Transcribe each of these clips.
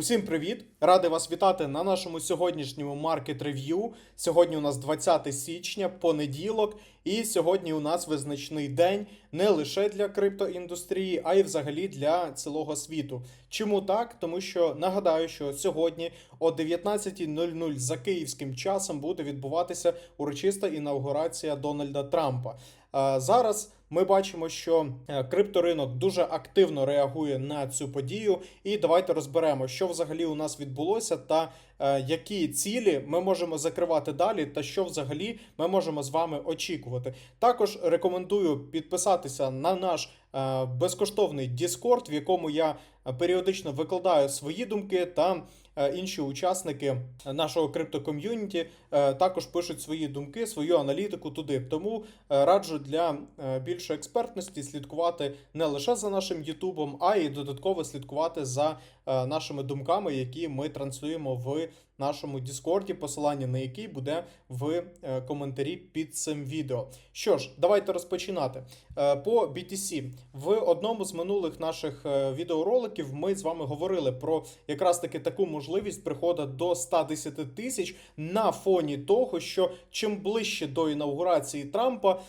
Усім привіт! Радий вас вітати на нашому сьогоднішньому маркет рев'ю. Сьогодні у нас 20 січня, понеділок, і сьогодні у нас визначний день не лише для криптоіндустрії, а й взагалі для цілого світу. Чому так? Тому що нагадаю, що сьогодні о 19.00 за київським часом буде відбуватися урочиста інаугурація Дональда Трампа. Е, Зараз ми бачимо, що е, крипторинок дуже активно реагує на цю подію. І давайте розберемо, що взагалі у нас відбулося, та е, які цілі ми можемо закривати далі, та що взагалі ми можемо з вами очікувати. Також рекомендую підписатися на наш е, безкоштовний Discord, в якому я періодично викладаю свої думки та. Е, Інші учасники нашого криптоком'юніті е, також пишуть свої думки, свою аналітику туди. Тому е, раджу для більшої експертності слідкувати не лише за нашим Ютубом, а й додатково слідкувати за нашими думками, які ми транслюємо в нашому Діскорді, посилання на який буде в е, коментарі під цим відео. Що ж, давайте розпочинати. Е, По BTC. в одному з минулих наших е, відеороликів ми з вами говорили про якраз таки таку можливість приходу до 110 тисяч на фоні того, що чим ближче до інаугурації Трампа,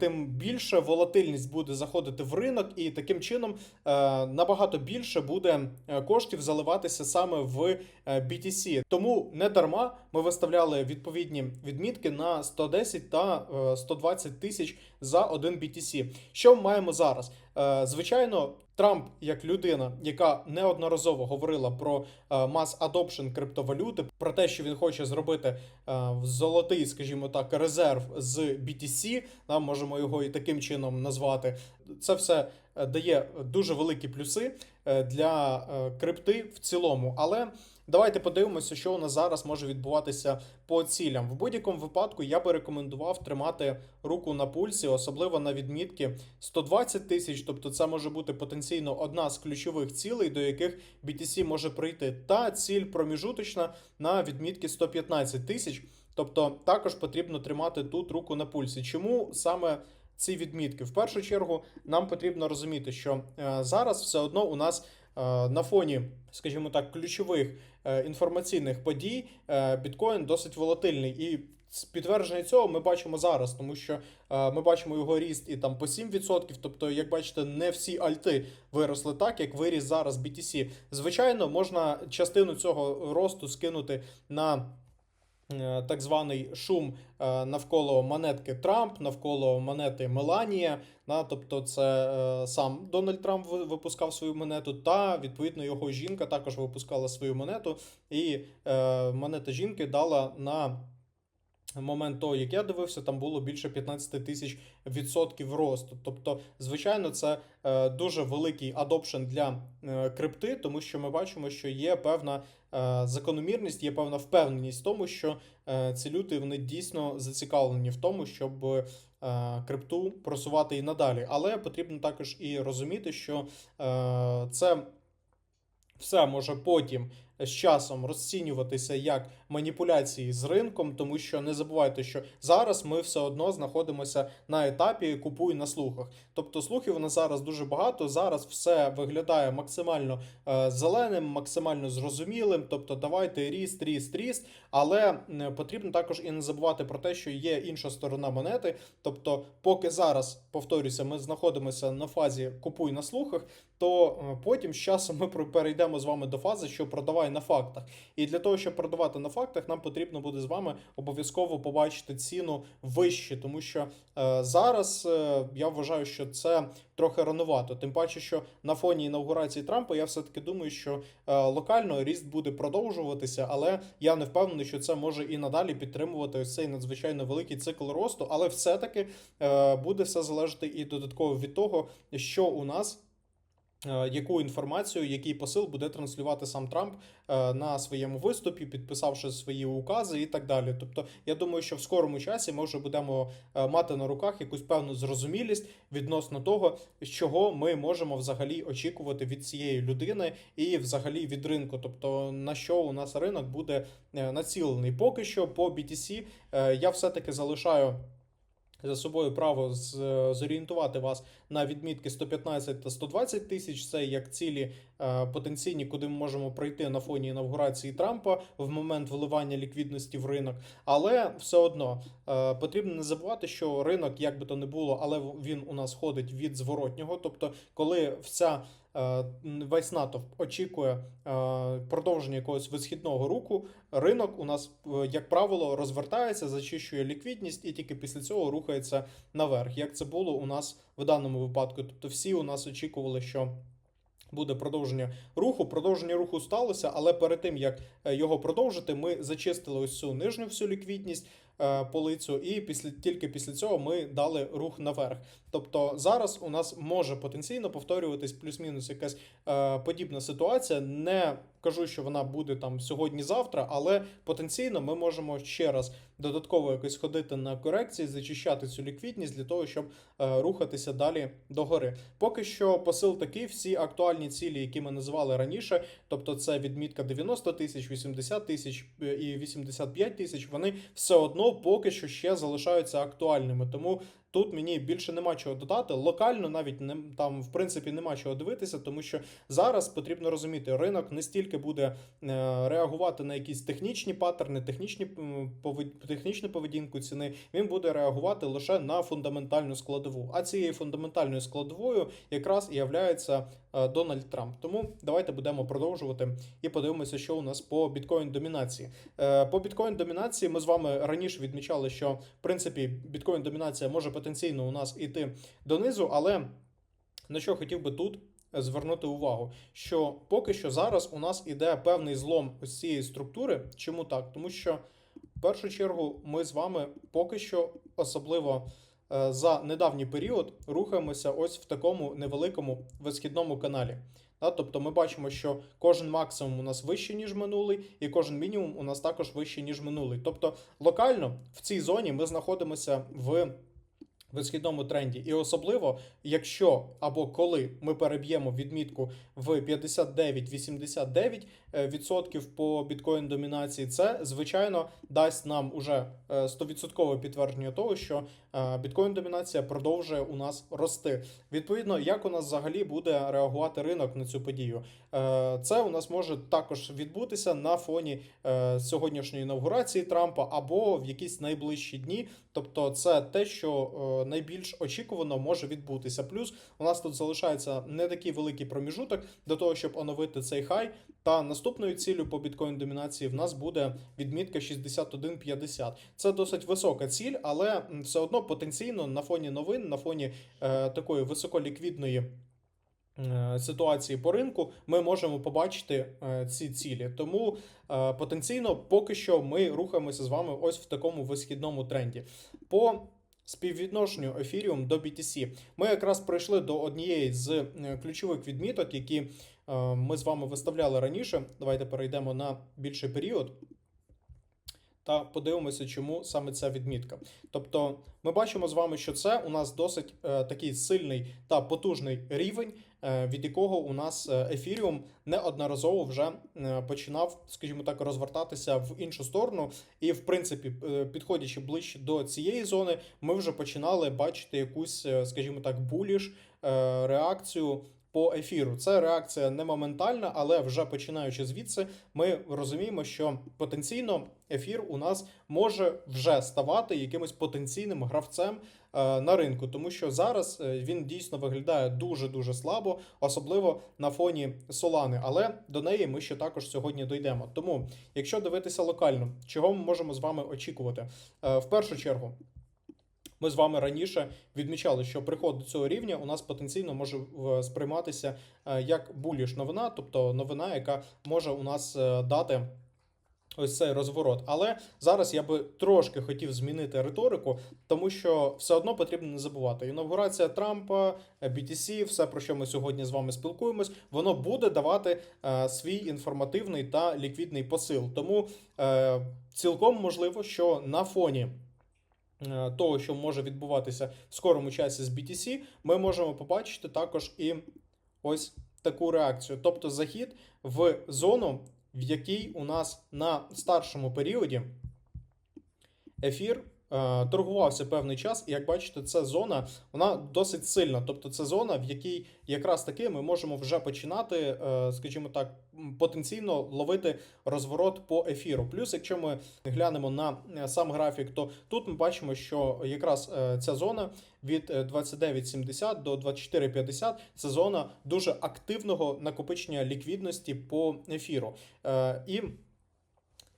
тим більше волатильність буде заходити в ринок, і таким чином набагато більше буде коштів заливатися саме в BTC. Тому не дарма ми виставляли відповідні відмітки на 110 та е, 120 тисяч за один BTC. Що ми маємо зараз? Е, Звичайно, Трамп, як людина, яка неодноразово говорила про мас адопшн криптовалюти, про те, що він хоче зробити е, золотий, скажімо так, резерв з BTC, да, можемо його і таким чином назвати. Це все е, дає дуже великі плюси е, для е, крипти в цілому. Але давайте подивимося, що у нас зараз може відбуватися по цілям. В будь-якому випадку я би рекомендував тримати руку на пульсі, особливо на відмітки 120 тисяч. Тобто, це може бути потенційно одна з ключових цілей, до яких BTC може прийти. Та ціль проміжуточна на відмітки 115 тисяч. Тобто, також потрібно тримати тут руку на пульсі. Чому саме ці відмітки? В першу чергу нам потрібно розуміти, що е, зараз все одно у нас е, на фоні, скажімо так, ключових е, інформаційних подій біткоін досить волатильний і. Підтвердження цього ми бачимо зараз, тому що е, ми бачимо його ріст і там по 7%. Тобто, як бачите, не всі альти виросли так, як виріс зараз BTC. Звичайно, можна частину цього росту скинути на так званий шум е, навколо монетки Трамп, навколо монети Меланія. Да, тобто, це е, сам Дональд Трамп випускав свою монету, та відповідно його жінка також випускала свою монету, і е, монета жінки дала на момент того, як я дивився, там було більше 15 тисяч відсотків росту. Тобто, звичайно, це е, дуже великий адопшн для е, крипти, тому що ми бачимо, що є певна е, закономірність, є певна впевненість в тому, що ці люди вони дійсно зацікавлені в тому, щоб крипту просувати і надалі. Але потрібно також і розуміти, що це все може потім з часом розцінюватися як маніпуляції з ринком, тому що не забувайте, що зараз ми все одно знаходимося на етапі купуй на слухах. Тобто слухів у нас зараз дуже багато. Зараз все виглядає максимально е, зеленим, максимально зрозумілим. Тобто, давайте ріст, ріст, ріст. Але потрібно також і не забувати про те, що є інша сторона монети. Тобто, поки зараз повторюся, ми знаходимося на фазі купуй на слухах, то е, потім з часом ми перейдемо з вами до фази, що продавай на фактах. І для того, щоб продавати на фактах, нам потрібно буде з вами обов'язково побачити ціну вище, тому що е, зараз е, я вважаю, що це трохи ранувато. Тим паче, що на фоні інаугурації Трампа я все-таки думаю, що е, локально ріст буде продовжуватися, але я не впевнений, що це може і надалі підтримувати ось цей надзвичайно великий цикл росту. Але все-таки е, буде все залежати і додатково від того, що у нас. Е, Яку інформацію, який посил буде транслювати сам Трамп е, на своєму виступі, підписавши свої укази і так далі. Тобто, я думаю, що в скорому часі ми вже будемо е, мати на руках якусь певну зрозумілість відносно того, чого ми можемо взагалі очікувати від цієї людини і взагалі від ринку. Тобто на що у нас ринок буде націлений. Поки що по BTC я все-таки залишаю за собою право зорієнтувати вас на відмітки 115 та 120 тисяч. Це як цілі е, потенційні, куди ми можемо пройти на фоні інавгурації Трампа в момент вливання ліквідності в ринок. Але все одно е, потрібно не забувати, що ринок, як би то не було, але він у нас ходить від зворотнього. Тобто, коли вся весь натовп очікує е, продовження якогось висхідного руху, ринок у нас, е, як правило, розвертається, зачищує ліквідність і тільки після цього рухається наверх. Як це було у нас в даному випадку? Тобто, всі у нас очікували, що. Буде продовження руху. Продовження руху сталося, але перед тим як е, його продовжити, ми зачистили ось цю нижню всю ліквідність е, полицю, і після тільки після цього ми дали рух наверх. Тобто зараз у нас може потенційно повторюватись плюс-мінус якась е, подібна ситуація. Не кажу, що вона буде там сьогодні-завтра, але потенційно ми можемо ще раз додатково якось ходити на корекції, зачищати цю ліквідність для того, щоб е, рухатися далі догори. Поки що посил такий, всі актуальні цілі, які ми називали раніше, тобто це відмітка 90 тисяч, 80 тисяч е, і 85 тисяч, вони все одно поки що ще залишаються актуальними. Тому тут мені більше нема чого додати. Локально навіть не там в принципі нема чого дивитися, тому що зараз потрібно розуміти, ринок не стільки буде е, реагувати на якісь технічні паттерни, технічні м, повед- технічну поведінку ціни. Він буде реагувати лише на фундаментальну складову. А цією фундаментальною складовою якраз і являється е, Дональд Трамп. Тому давайте будемо продовжувати і подивимося, що у нас по біткоін домінації. Е, По біткоін домінації ми з вами раніше відмічали, що в принципі біткоін домінація може потенційно у нас іти донизу, але на що хотів би тут звернути увагу, що поки що зараз у нас іде певний злом ось цієї структури. Чому так? Тому що першу чергу ми з вами поки що особливо е, за недавній період рухаємося ось в такому невеликому висхідному каналі. Тобто ми бачимо, що кожен максимум у нас вищий, ніж минулий, і кожен мінімум у нас також вищий, ніж минулий. Тобто локально в цій зоні ми знаходимося в висхідному тренді. І особливо, якщо або коли ми переб'ємо відмітку в 59-89% е, відсотків по біткоін домінації, це звичайно дасть нам уже е, 100% підтвердження того, що е, біткоін домінація продовжує у нас рости. Відповідно, як у нас взагалі буде реагувати ринок на цю подію? Е, Це у нас може також відбутися на фоні е, сьогоднішньої інаугурації Трампа або в якісь найближчі дні. Тобто, це те, що е, найбільш очікувано може відбутися. Плюс у нас тут залишається не такий великий проміжуток до того, щоб оновити цей хай. Та наступною ціллю по біткоін домінації в нас буде відмітка 61.50. Це досить висока ціль, але все одно потенційно на фоні новин, на фоні е, такої високоліквідної е, ситуації по ринку, ми можемо побачити е, ці цілі. Тому е, потенційно поки що ми рухаємося з вами ось в такому висхідному тренді. По співвідношенню Ethereum до BTC ми якраз прийшли до однієї з ключових відміток, які ми з вами виставляли раніше. Давайте перейдемо на більший період. Та подивимося, чому саме ця відмітка. Тобто, ми бачимо з вами, що це у нас досить е, такий сильний та потужний рівень, е, від якого у нас е, ефіріум неодноразово вже е, починав, скажімо так, розвертатися в іншу сторону. І, в принципі, е, підходячи ближче до цієї зони, ми вже починали бачити якусь, е, скажімо так, буліш е, реакцію. По ефіру це реакція не моментальна, але вже починаючи звідси, ми розуміємо, що потенційно ефір у нас може вже ставати якимось потенційним гравцем е, на ринку, тому що зараз е, він дійсно виглядає дуже дуже слабо, особливо на фоні Солани. Але до неї ми ще також сьогодні дійдемо. Тому, якщо дивитися локально, чого ми можемо з вами очікувати? Е, в першу чергу. Ми з вами раніше відмічали, що приход до цього рівня у нас потенційно може е, сприйматися е, як буліш новина, тобто новина, яка може у нас е, дати ось цей розворот. Але зараз я би трошки хотів змінити риторику, тому що все одно потрібно не забувати. Інаугурація Трампа, BTC, все про що ми сьогодні з вами спілкуємось, воно буде давати е, свій інформативний та ліквідний посил. Тому е, цілком можливо, що на фоні. Е, Того, що може відбуватися в скорому часі з BTC, ми можемо побачити також і ось таку реакцію, тобто захід в зону, в якій у нас на старшому періоді ефір торгувався певний час, і як бачите, ця зона вона досить сильна. Тобто, це зона, в якій якраз таки ми можемо вже починати, е, скажімо так, потенційно ловити розворот по ефіру. Плюс, якщо ми глянемо на е, сам графік, то тут ми бачимо, що якраз е, ця зона від е, 29.70 до 24.50 це зона дуже активного накопичення ліквідності по ефіру. Е, І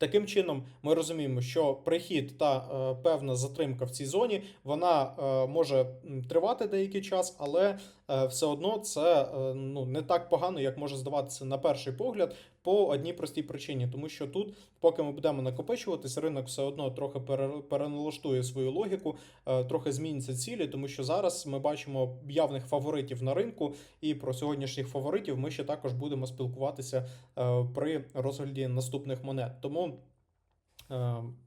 Таким чином, ми розуміємо, що прихід та е, певна затримка в цій зоні вона е, може тривати деякий час, але все одно це е, ну не так погано, як може здаватися на перший погляд, по одній простій причині, тому що тут, поки ми будемо накопичуватись, ринок все одно трохи пере- переналаштує свою логіку, е, трохи зміняться цілі, тому що зараз ми бачимо явних фаворитів на ринку, і про сьогоднішніх фаворитів ми ще також будемо спілкуватися е, при розгляді наступних монет. Тому е,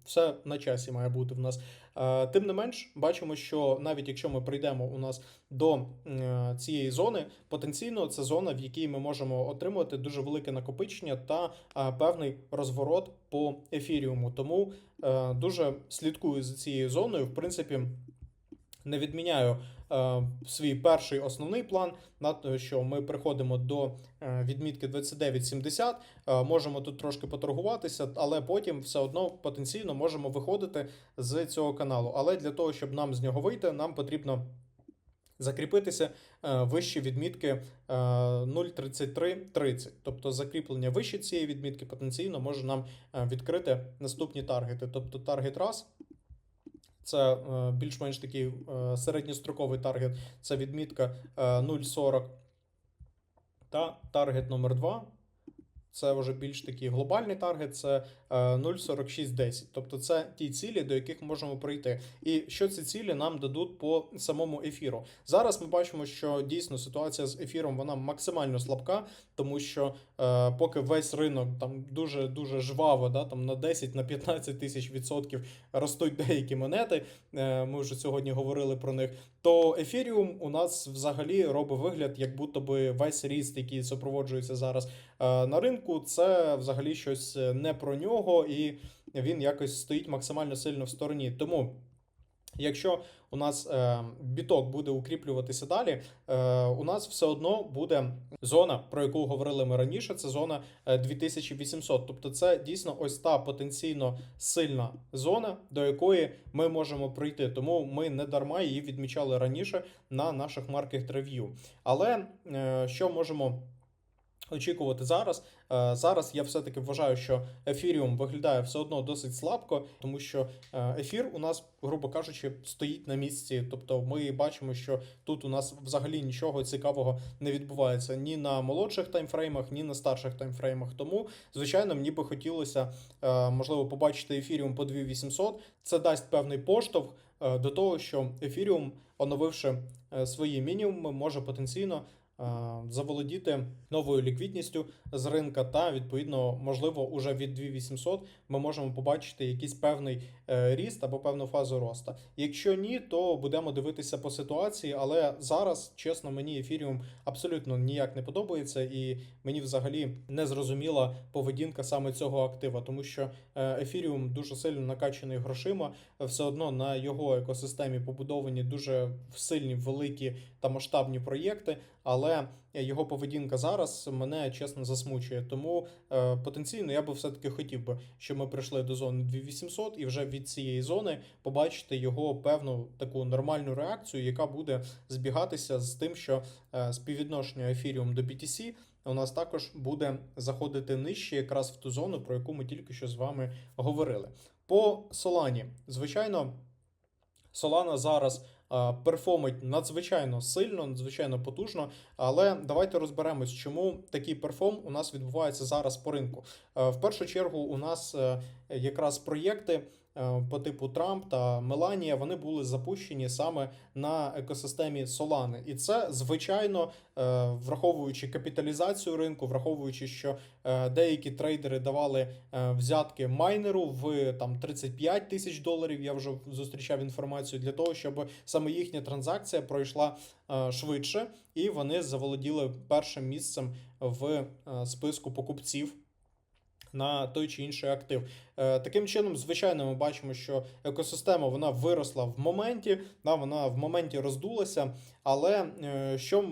все на часі має бути в нас. Е, Тим не менш, бачимо, що навіть якщо ми прийдемо у нас до е, цієї зони, потенційно це зона, в якій ми можемо отримувати дуже велике накопичення та е, певний розворот по ефіріуму. Тому е, дуже слідкую за цією зоною. В принципі, не відміняю е, свій перший основний план на те, що ми приходимо до е, відмітки 29.70, е, можемо тут трошки поторгуватися, але потім все одно потенційно можемо виходити з цього каналу. Але для того, щоб нам з нього вийти, нам потрібно закріпитися е, вище відмітки е, 0.3330. Тобто закріплення вище цієї відмітки потенційно може нам е, відкрити наступні таргети. Тобто таргет раз. Це е, більш-менш такий е, середньостроковий таргет. Це відмітка е, 0.40. Та таргет номер 2. Це вже більш такий глобальний таргет, це е, 0.4610. Тобто це ті цілі, до яких можемо прийти. І що ці цілі нам дадуть по самому ефіру. Зараз ми бачимо, що дійсно ситуація з ефіром вона максимально слабка, тому що е, поки весь ринок там дуже дуже жваво, да, там на 10 на 15 тисяч відсотків ростуть деякі монети. Е, ми вже сьогодні говорили про них. То ефіріум у нас взагалі робить вигляд, як будто би весь ріст, який супроводжується зараз е, на ринку, це взагалі щось е, не про нього, і він якось стоїть максимально сильно в стороні. Тому. Якщо у нас е, біток буде укріплюватися далі, е, у нас все одно буде зона, про яку говорили ми раніше. Це зона е, 2800. Тобто, це дійсно ось та потенційно сильна зона, до якої ми можемо прийти. Тому ми не дарма її відмічали раніше на наших маркет рев'ю. Але е, що можемо очікувати зараз? Е, Зараз я все-таки вважаю, що ефіріум виглядає все одно досить слабко, тому що е, ефір у нас, грубо кажучи, стоїть на місці. Тобто, ми бачимо, що тут у нас взагалі нічого цікавого не відбувається ні на молодших таймфреймах, ні на старших таймфреймах. Тому, звичайно, мені би хотілося е, можливо побачити ефіріум по 2800. Це дасть певний поштовх до того, що ефіріум, оновивши свої мінімуми, може потенційно заволодіти новою ліквідністю з ринка, та відповідно, можливо, уже від 2800 ми можемо побачити якийсь певний е, ріст або певну фазу роста. Якщо ні, то будемо дивитися по ситуації. Але зараз, чесно, мені ефіріум абсолютно ніяк не подобається, і мені взагалі не зрозуміла поведінка саме цього актива, тому що е, ефіріум дуже сильно накачаний грошима. Все одно на його екосистемі побудовані дуже сильні, великі та масштабні проєкти, але його поведінка зараз мене чесно засмучує. Тому е, потенційно я би все-таки хотів би, щоб ми прийшли до зони 2800 і вже від цієї зони побачити його певну таку нормальну реакцію, яка буде збігатися з тим, що е, співвідношення ефіріум до BTC у нас також буде заходити нижче, якраз в ту зону, про яку ми тільки що з вами говорили. По Солані, звичайно, Solana зараз е, перформить надзвичайно сильно, надзвичайно потужно. Але давайте розберемось, чому такий перформ у нас відбувається зараз по ринку. Е, В першу чергу, у нас е, якраз проєкти. Е, По типу Трамп та Меланія вони були запущені саме на екосистемі Solana. І це звичайно, е, враховуючи капіталізацію ринку, враховуючи, що е, деякі трейдери давали взятки майнеру в там 35 тисяч доларів. Я вже зустрічав інформацію для того, щоб саме їхня транзакція пройшла швидше, і вони заволоділи першим місцем в списку покупців на той чи інший актив. Е, Таким чином, звичайно, ми бачимо, що екосистема вона виросла в моменті, да, вона в моменті роздулася. Але е, що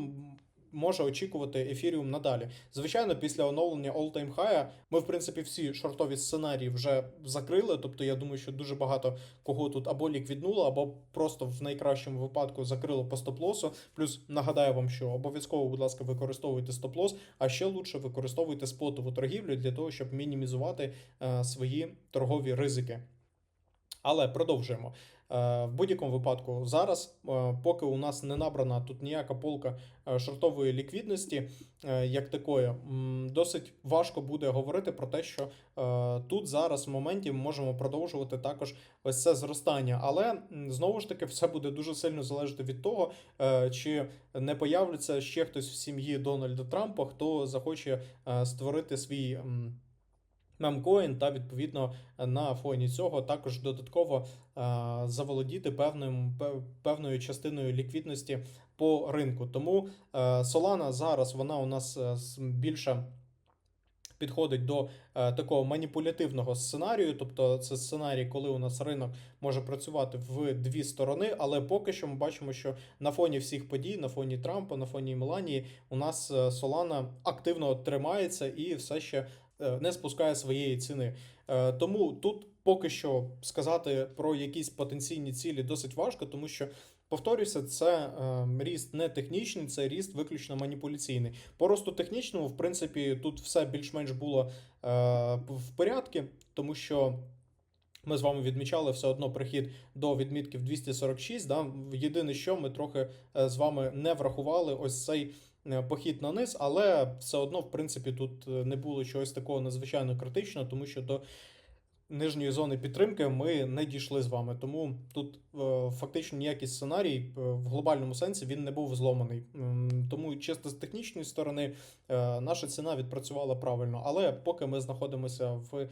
може очікувати ефіріум надалі? Звичайно, після оновлення all-time high ми, в принципі, всі шортові сценарії вже закрили. Тобто, я думаю, що дуже багато кого тут або ліквіднуло, або просто в найкращому випадку закрило по стоп-лосу. Плюс нагадаю вам, що обов'язково, будь ласка, використовуйте стоп-лос, а ще лучше використовуйте спотову торгівлю для того, щоб мінімізувати е, свої торгові ризики. Але продовжуємо. Е, В будь-якому випадку зараз, е, поки у нас не набрана тут ніяка полка е, шортової ліквідності, як такої, досить важко буде говорити про те, що тут зараз в моменті ми можемо продовжувати також ось це зростання. Але знову ж таки, все буде дуже сильно залежати від того, чи не появляться ще хтось в сім'ї Дональда Трампа, хто захоче створити свій. М, мемкоін та відповідно на фоні цього також додатково е, заволодіти певним певною частиною ліквідності по ринку. Тому е, Solana зараз вона у нас е, більше. Підходить до такого маніпулятивного сценарію, тобто це сценарій, коли у нас ринок може працювати в дві сторони, але поки що ми бачимо, що на фоні всіх подій, на фоні Трампа, на фоні Меланії, у нас е, активно тримається і все ще не спускає своєї ціни. Е, Тому тут поки що сказати про якісь потенційні цілі досить важко, тому що. Повторюся, це е, ріст не технічний, це ріст виключно маніпуляційний. По росту технічному, в принципі, тут все більш-менш було е, в порядку, тому що ми з вами відмічали все одно прихід до відмітки в 246. Да? Єдине, що ми трохи е, з вами не врахували ось цей е, похід на низ, але все одно, в принципі, тут е, не було чогось такого надзвичайно критичного, тому що до нижньої зони підтримки ми не дійшли з вами. Тому тут е, фактично ніякий сценарій е, в глобальному сенсі він не був зломаний. Тому чисто з технічної сторони е, наша ціна відпрацювала правильно. Але поки ми знаходимося в е,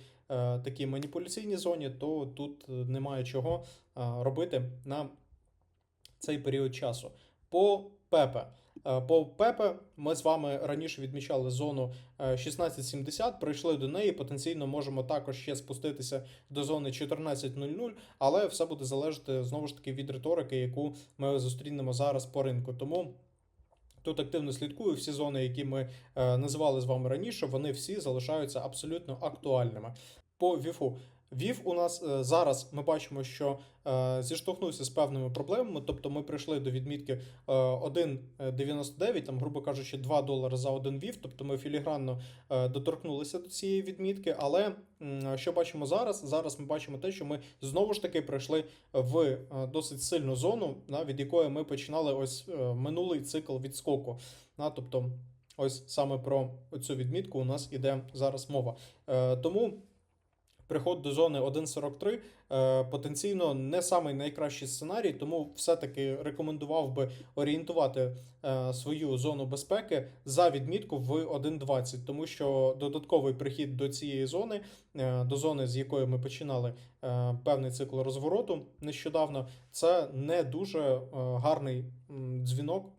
такій маніпуляційній зоні, то тут е, немає чого е, робити на цей період часу. По ПЕПе. Е, По ПЕПе ми з вами раніше відмічали зону е, 1670, прийшли до неї. Потенційно можемо також ще спуститися до зони 14.00, але все буде залежати знову ж таки від риторики, яку ми зустрінемо зараз по ринку. Тому тут активно слідкую. Всі зони, які ми е, називали з вами раніше, вони всі залишаються абсолютно актуальними. По ВІФу. ВІФ у нас е, зараз ми бачимо, що е, зіштовхнувся з певними проблемами. Тобто ми прийшли до відмітки е, 1,99, там, грубо кажучи, 2 долари за один ВІФ. Тобто ми філігранно е, доторкнулися до цієї відмітки. Але що бачимо зараз? Зараз ми бачимо те, що ми знову ж таки прийшли в е, досить сильну зону, да, від якої ми починали ось е, минулий цикл відскоку. Тобто, ось саме про цю відмітку у нас іде зараз мова. Е, тому. Приход до зони 1.43 е, потенційно не самий найкращий сценарій, тому все-таки рекомендував би орієнтувати е, свою зону безпеки за відмітку в 1.20, тому що додатковий прихід до цієї зони, е, до зони, з якої ми починали певний цикл розвороту нещодавно, це не дуже гарний дзвінок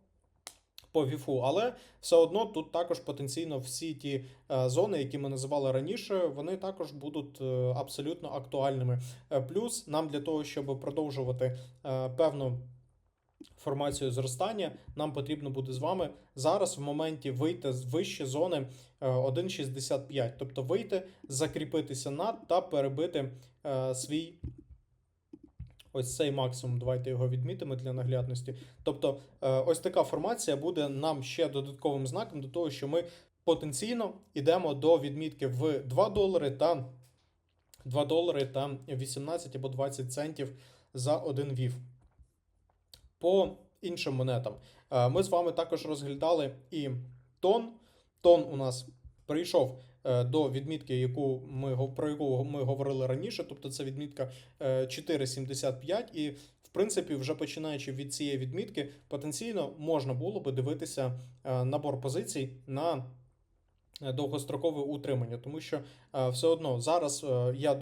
по ВІФу, але все одно тут також потенційно всі ті е, зони, які ми називали раніше, вони також будуть е, абсолютно актуальними. Е, Плюс нам для того, щоб продовжувати певну формацію зростання, нам потрібно буде з вами зараз в моменті вийти з вище зони е, 1,65, тобто вийти, закріпитися над та перебити свій. Ось цей максимум, давайте його відмітимо для наглядності. Тобто, е, ось така формація буде нам ще додатковим знаком до того, що ми потенційно йдемо до відмітки в 2 долари та 2 долари та 18 або 20 центів за один вів. По іншим монетам. Е, Ми з вами також розглядали і тон. Тон у нас прийшов до відмітки, яку ми, про яку ми говорили раніше, тобто це відмітка е, 4,75. І, в принципі, вже починаючи від цієї відмітки, потенційно можна було би дивитися е, набор позицій на е, довгострокове утримання, тому що е, все одно зараз е, я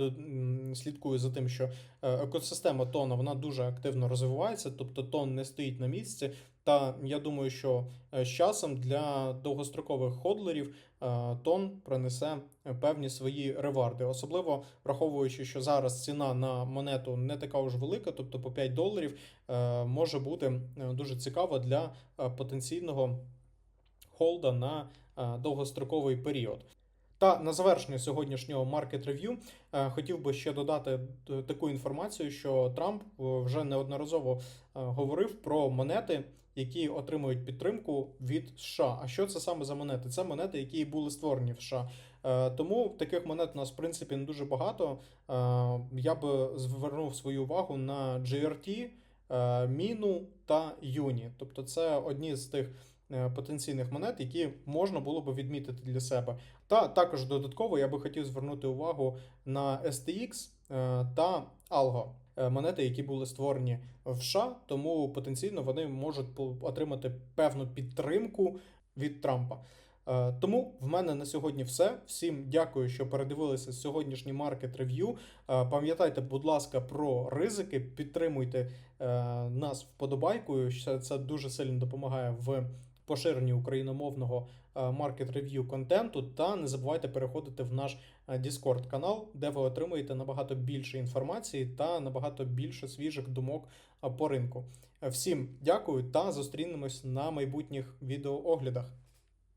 слідкую за тим, що е, екосистема тона вона дуже активно розвивається, тобто тон не стоїть на місці. Та я думаю, що е, з часом для довгострокових ходлерів е, тон принесе е, певні свої реварди, особливо враховуючи, що зараз ціна на монету не така уж велика, тобто по 5 доларів е, може бути е, дуже цікаво для е, потенційного холда на е, довгостроковий період. Та на завершення сьогоднішнього маркет рев'ю е, хотів би ще додати е, таку інформацію, що Трамп е, вже неодноразово е, говорив про монети, які отримують підтримку від США. А що це саме за монети? Це монети, які були створені в США. Е, Тому таких монет у нас в принципі не дуже багато. Е, Я би звернув свою увагу на GRT, е, Міну та Юні. Тобто, це одні з тих е, потенційних монет, які можна було би відмітити для себе. Та також додатково я би хотів звернути увагу на STX е, та Algo. е, Монети, які були створені в США, тому потенційно вони можуть отримати певну підтримку від Трампа. Е, Тому в мене на сьогодні все. Всім дякую, що передивилися сьогоднішній маркет рев'ю. Е, Пам'ятайте, будь ласка, про ризики, підтримуйте е, нас вподобайкою. Це дуже сильно допомагає в поширенні україномовного маркет рев'ю контенту. Та не забувайте переходити в наш е, Discord канал, де ви отримуєте набагато більше інформації та набагато більше свіжих думок е, по ринку. Е, Всім дякую та зустрінемось на майбутніх відеооглядах.